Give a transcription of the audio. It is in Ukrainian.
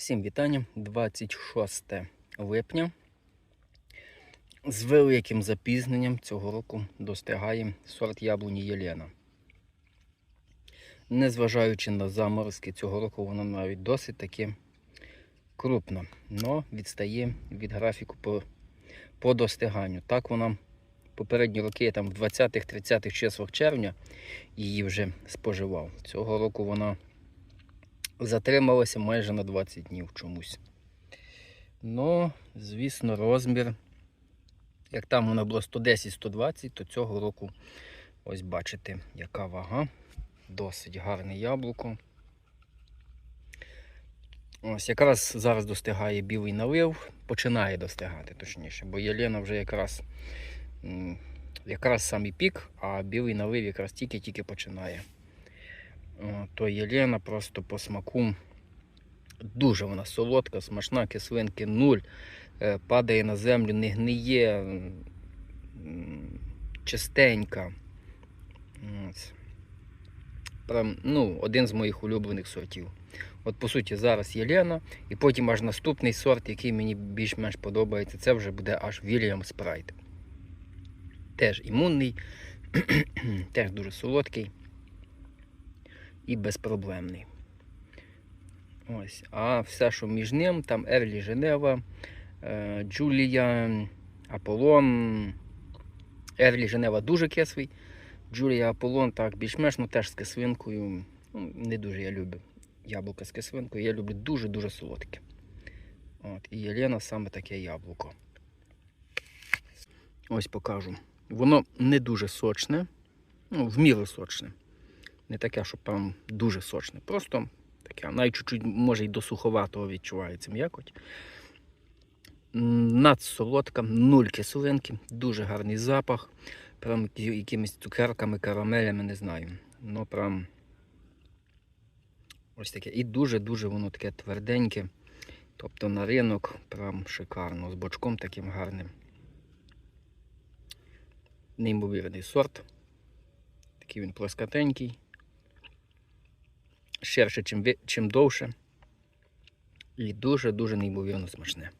Всім вітання, 26 липня. З великим запізненням цього року достигає сорт яблуні Єлена. Незважаючи на заморозки, цього року вона навіть досить таки крупна, але відстає від графіку по, по достиганню. Так вона попередні роки, там в 20-30-х числах червня, її вже споживав. Цього року вона затрималася майже на 20 днів чомусь. Ну, звісно, розмір. Як там вона була 110-120, то цього року, ось бачите, яка вага. Досить гарне яблуко. Ось якраз зараз достигає білий налив, починає достигати, точніше, бо Єлена вже якраз якраз самий пік, а білий налив якраз тільки-тільки починає. То Єлена просто по смаку дуже вона солодка, смачна, кислинки нуль, е, падає на землю, не гниє, чистенька. Прям, ну, один з моїх улюблених сортів. От, по суті, зараз Єлена, і потім аж наступний сорт, який мені більш-менш подобається, це вже буде аж Вільям Спрайт. Теж імунний, теж дуже солодкий і безпроблемний. Ось. А все, що між ним, там Ерлі Женева, е, Джулія, Аполлон. Ерлі Женева дуже кислий. Джулія Аполлон так більш-менш, ну теж з кислинкою. Ну, не дуже я люблю яблука з кислинкою. Я люблю дуже-дуже солодке. От. І Єлена саме таке яблуко. Ось покажу. Воно не дуже сочне, ну, в міру сочне. Не таке, що прям дуже сочне. Просто таке, навіть чуть-чуть, може, й до суховатого відчувається м'якоть. Надсолодка, нуль кислинки, дуже гарний запах. Прям якимись цукерками, карамелями, не знаю. Ну, прям ось таке. І дуже-дуже воно таке тверденьке. Тобто на ринок прям шикарно, з бочком таким гарним. Неймовірний сорт. Такий він плоскотенький. Ширше, чим, чим довше. І дуже-дуже неймовірно смачне.